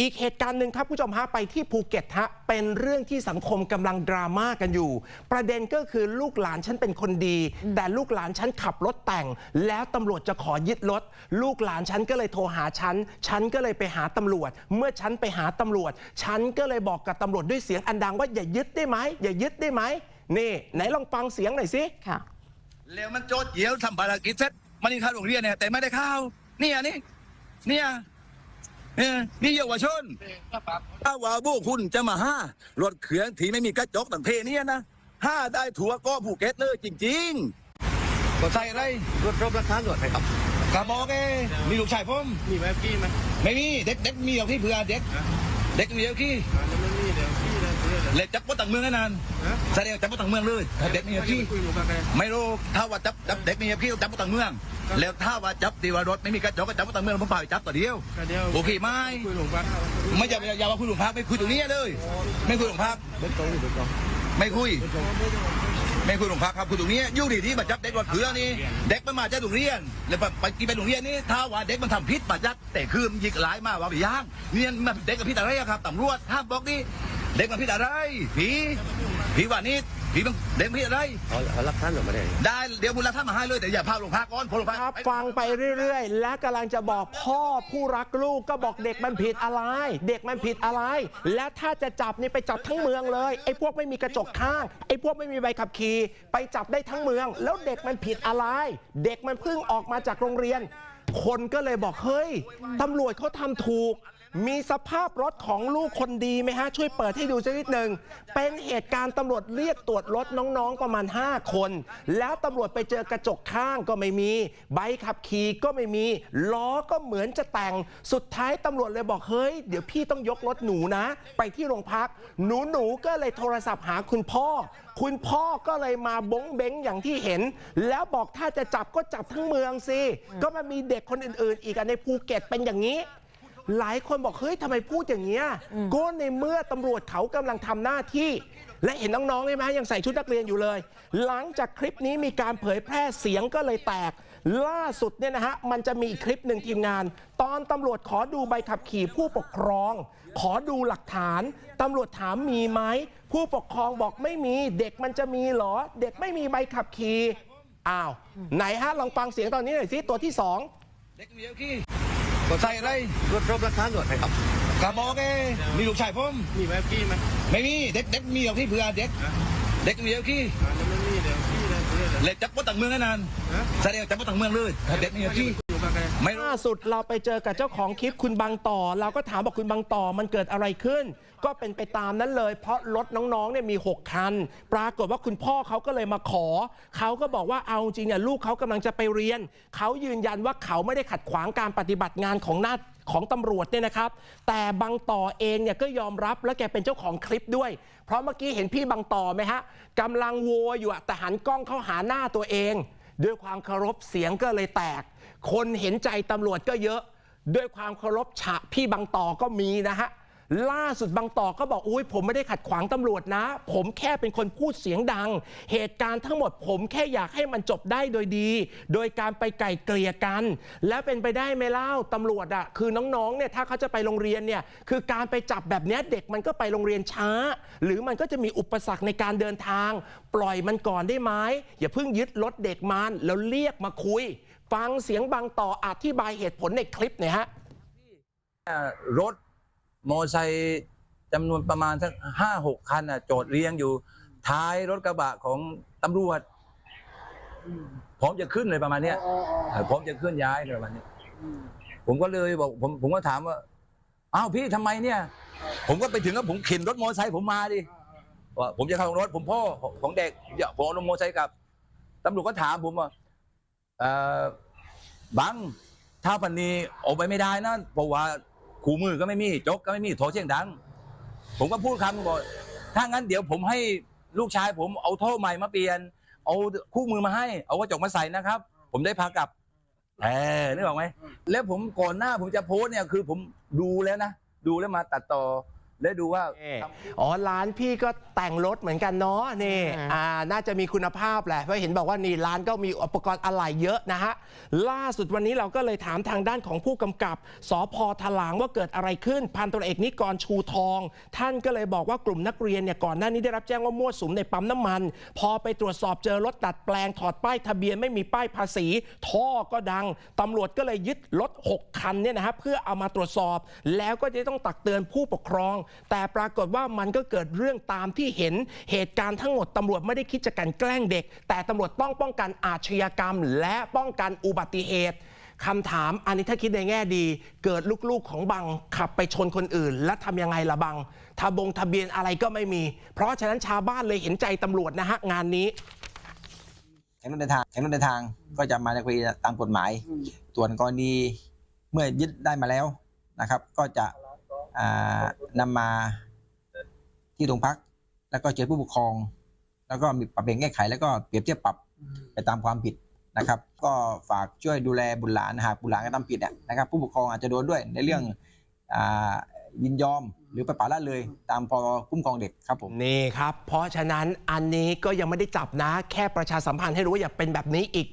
อีกเหตุการณ์หนึ่งครับผู้ชมฮะไปที่ภูเก็ตฮะเป็นเรื่องที่สังคมกำลังดราม่ากันอยู่ ประเด็นก็คือลูกหลานฉันเป็นคนดี แต่ลูกหลานฉันขับรถแต่ง แล้วตำรวจจะขอยึดรถลูกหลานฉันก็เลยโทรหาฉันฉันก็เลยไปหาตำรวจ เมื่อฉันไปหาตำรวจ ฉันก็เลยบอกกับตำรวจด้วยเสียงอันดังว่าอย่ายึดได้ไหมอย่ายึดได้ไหมนี่ไหนลองฟังเสียงหน่อยสิค่ะแล้วมันโจดเหี่ยวทำภารกิจเสร็จมันนี่เข้าโรงเรียนเนี่ยแต่ไม่ได้เข้าเนี่ยนี่เนี่ย เนี่ยนี่เยาวชน ถ้าว่าพวกคุณจะมาห้ารถเขืองที่ไม่มีกระจกต่างเพเนี่ยนะห้าได้ถั่วก็ภูเก็ตเลยจริงๆก็ใส่อะไรรถรบราคาหน่วยไหมครับกระบอกเอ้มีลูกชายผมมีแบบกี้ไหมไม่มีเด็กเด็กมีเอาที่เผื่อเด็ก เด็กมีเอาที่อ่าแล้วมันมีเดี๋ยวกี้นะเดี๋ยวเดี๋ยวเล็กจับปต่างเมืองแน่นอนฮะแสดงจับปต่างเมืองเลยถ้าเด็กมีเอาที่คุยหนูมาไงไม่รู้ถ้าว่าจับจับเด็กมีเอาที่ต้องจับปต่างเมือง แล้วถ้าว่าจับตีว่ารถไม่มีกระจกก็จับปต่างเมืองผมพาไปจับต่อเดียวก็เดี๋ยวโอเคไหมคุยหลวงป้าไม่อย่าอย่ามาคุยหลวงพักไม่คุยตรงนี้เลย ไม่คุยหลวงพักเบ็ดตรงนี่เบ็ดตรงไม่คุย ไม่คุยหลวงพักครับคุยตรงนี้ยู่ดีที่มาจับเด็กวัดเขือนี่เด็กมันมาจากโรงเรียนแล้วไปกินไปโรงเรียนนี่ถ้าว่าเด็กมันทำผิดมาจับแต่คือมันยิกหลายมากว่าไปย่างเนี่ยมันเด็กกับพี่ตะไรครับตำรวจห้ามบอกนี่ เด็กมันผิดอะไรผีผีว่านี่ผีมันเด็กมันผิดอะไรเอาเอารักท่านหรือไม่ได้ได้เดี๋ยวบุญรับท่านมาให้เลยแต่อย่าพาหลวงพักก่อนพอหลวงพักครับฟังไปเรื่อย ๆ และกำลังจะบอกพ่อผู้รักลูกก็บอกเด็กมันผิดอะไร เด็กมันผิดอะไร และถ้าจะจับนี่ไปจับทั้งเมืองเลยไอ้พวกไม่มีกระจกข้างไอ้พวกไม่มีใบขับขี่ไปจับได้ทั้งเมือง แล้วเด็กมันผิดอะไร เด็กมันเพิ่งออกมาจากโรงเรียน คนก็เลยบอกเฮ้ยตำรวจเขาทำถูก มีสภาพรถของลูกคนดีไหมฮะ ช่วยเปิดให้ดูสักนิดหนึ่ง เป็นเหตุการณ์ตำรวจเรียกตรวจรถน้องๆประมาณ 5 คน แล้วตำรวจไปเจอกระจกข้างก็ไม่มี ใบขับขี่ก็ไม่มี ล้อก็เหมือนจะแต่ง สุดท้ายตำรวจเลยบอกเฮ้ย เดี๋ยวพี่ต้องยกรถหนูนะ ไปที่โรงพัก หนูหนูๆก็เลยโทรศัพท์หาคุณพ่อ คุณพ่อก็เลยมาบงเบงอย่างที่เห็น แล้วบอกถ้าจะจับก็จับทั้งเมืองสิ ก็มันมีเด็กคนอื่น ๆ อีกอะในภูเก็ตเป็นอย่างนี้ หลายคนบอกเฮ้ยทำไมพูดอย่างเงี้ยก็ในเมื่อตำรวจเขากำลังทำหน้าที่ และเห็นน้องๆใช่ไหมยังใส่ชุดนักเรียนอยู่เลย หลังจากคลิปนี้มีการเผยแพร่เสียงก็เลยแตก ล่าสุดเนี่ยนะฮะมันจะมีอีกคลิปหนึ่งทีมงาน ตอนตำรวจขอดูใบขับขี่ผู้ปกครอง ขอดูหลักฐานตำรวจถามมีไหมผู้ปกครองบอกไม่มี เด็กมันจะมีเหรอ เด็กไม่มีใบขับขี่อ้าวไหนฮะลองฟังเสียงตอนนี้หน่อยสิตัวที่สองเด็กมีเอาที่ก็ ใส่อะไรรถรบราคาหน่วยไหมครับกระบอกเอ้มีลูกชายผมมีแบบกี้ไหมไม่มีเด็กเด็กมีเอาที่เผื่อเด็กเด็กมีเอาที่อ่าแล้วมันมีเดี๋ยวกี้นะเดี๋ยวเดี๋ยวเล็กจับปต่างเมืองแน่นอนฮะแสดงจับปต่างเมืองเลยถ้าเด็กมีเอาที่คุยหนูมาไง ไม่รู้ ล่าสุดเราไปเจอกับเจ้าของคลิปคุณบางต่อ เราก็ถามบอกคุณบางต่อมันเกิดอะไรขึ้น ก็เป็นไปตามนั้นเลย เพราะรถน้องๆเนี่ยมี 6 คัน ปรากฏว่าคุณพ่อเขาก็เลยมาขอ เขาก็บอกว่าเอาจริงเนี่ยลูกเขากำลังจะไปเรียน เขายืนยันว่าเขาไม่ได้ขัดขวางการปฏิบัติงานของหน้าของตำรวจเนี่ยนะครับ แต่บางต่อเองเนี่ยก็ยอมรับและแกเป็นเจ้าของคลิปด้วย เพราะเมื่อกี้เห็นพี่บางต่อไหมฮะกำลังโวยอยู่อะแต่หันกล้องเข้าหาหน้าตัวเอง ด้วยความเคารพเสียงก็เลยแตก คนเห็นใจตำรวจก็เยอะ ด้วยความเคารพฉะพี่บางต่อก็มีนะฮะ ล่าสุดบางต่อก็บอกอุ้ยผมไม่ได้ขัดขวางตำรวจนะ ผมแค่เป็นคนพูดเสียงดัง เหตุการณ์ทั้งหมดผมแค่อยากให้มันจบได้โดยดี โดยการไปไก่เกลี่ยกัน แล้วเป็นไปได้ไหมเล่าตำรวจอะคือน้องๆเนี่ยถ้าเขาจะไปโรงเรียนเนี่ยคือการไปจับแบบนี้เด็กมันก็ไปโรงเรียนช้า หรือมันก็จะมีอุปสรรคในการเดินทาง ปล่อยมันก่อนได้ไหมอย่าเพิ่งยึดรถเด็กมันแล้วเรียกมาคุย ฟังเสียงบางต่ออธิบายเหตุผลในคลิปหน่อยฮะรถ มอไซค์จำนวนประมาณสักห้าหกคันอะจอดเรียงอยู่ ท้ายรถกระบะของตำรวจพร้อมจะขึ้นเลยประมาณเนี้ยเออพร้อมจะเคลื่อนย้ายเลยประมาณนี้ผมก็เลยบอกผมผมก็ถามว่าอ้าวพี่ทำไมเนี่ย ผมก็ไปถึงแล้วผมเข็นรถมอไซค์ผมมาดิว่าผมจะเข้ารถ ผมพ่อของเด็กเดี๋ยวผมเอารถมอไซค์กลับตำรวจก็ถามผมว่าเอ่อบังถ้าปันนี้ออกไปไม่ได้นะเพราะว่า ขู่มือก็ไม่มีจกก็ไม่มีโทรเสียงดัง ผมก็พูดคำบอกถ้างั้นเดี๋ยวผมให้ลูกชายผมเอาโท่ใหม่มาเปลี่ยน เอาคู่มือมาให้ เอากระจกมาใส่นะครับ ผมได้พากลับเออนึกออกไหมแล้วผมก่อนหน้าผมจะโพสเนี่ยคือผมดูแล้วนะดูแล้วมาตัดต่อ และดูว่าอ๋อร้านพี่ก็แต่งรถเหมือนกันเนาะนี่อ่าน่าจะมีคุณภาพแหละเพราะเห็นบอกว่านี่ร้านก็มีอุปกรณ์อะไหล่เยอะนะฮะล่าสุดวันนี้เราก็เลยถามทางด้านของผู้กำกับสพถลางว่าเกิดอะไรขึ้นพันตำรวจเอกนิกรชูทอง ท่านก็เลยบอกว่ากลุ่มนักเรียนเนี่ยก่อนหน้านี้ได้รับแจ้งว่ามั่วสุมในปั๊มน้ำมัน พอไปตรวจสอบเจอรถดัดแปลงถอดป้ายทะเบียนไม่มีป้ายภาษี ท่อก็ดังตำรวจก็เลยยึดรถ 6 คันเนี่ยนะฮะเพื่อเอามาตรวจสอบ แล้วก็จะต้องตักเตือนผู้ปกครองแต่ปรากฏว่ามันก็เกิดเรื่องตามที่เห็นเหตุการณ์ทั้งหมดตำรวจไม่ได้คิดจะกลันแกล้งเด็ก แต่ตำรวจต้องป้องกันอาชญากรรม และป้องกันอุบัติเหตุคำถามอันนี้ถ้าคิดในแง่ดี เกิดลูกๆของบังขับไปชนคนอื่น แล้วทำยังไงล่ะบังทะบงทะเบียนอะไรก็ไม่มี เพราะฉะนั้นชาวบ้านเลยเห็นใจตำรวจนะฮะงานนี้แข่งรถเดินทางแข่งรถเดินทางก็จะมาในคดีตามกฎหมาย ส่วนกรณีเมื่อยึดได้มาแล้วนะครับ ก็จะอ่า นำมาที่โรงพัก แล้วก็เจอผู้ปกครอง แล้วก็มีปรับเปลี่ยนแก้ไข แล้วก็เปรียบเทียบปรับไปตามความผิดนะครับ ก็ฝากช่วยดูแลบุตรหลานหากบุตรหลานกระทำผิดเนี่ยนะครับ ผู้ปกครองอาจจะโดนด้วยในเรื่องอ่ายินยอมหรือไปป่าละเลยตามพรคุ้มครองเด็กครับผมนี่ครับ เพราะฉะนั้นอันนี้ก็ยังไม่ได้จับนะ แค่ประชาสัมพันธ์ให้รู้ว่าอย่าเป็นแบบนี้อีก